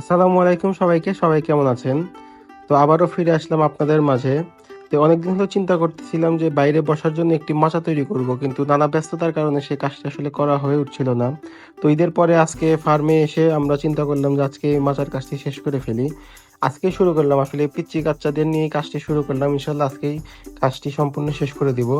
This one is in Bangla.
আসসালামু আলাইকুম সবাইকে, সবাই কেমন আছেন? তো আবারও ফিরে আসলাম আপনাদের মাঝে। তো অনেকদিন হলো চিন্তা করতেছিলাম যে বাইরে বসার জন্য একটি মাচা তৈরি করব, কিন্তু নানা ব্যস্ততার কারণে সেই কাজটা আসলে করা হয়ে উঠছিল না। তো ঈদের পরে আজকে ফার্মে এসে আমরা চিন্তা করলাম যে আজকে এই মাচার কাজটি শেষ করে ফেলি। আজকে শুরু করলাম, আসলে পিচ্চি বাচ্চাদের নিয়ে কাজটি শুরু করলাম। ইনশাল্লাহ আজকেই কাজটি সম্পূর্ণ শেষ করে দিব।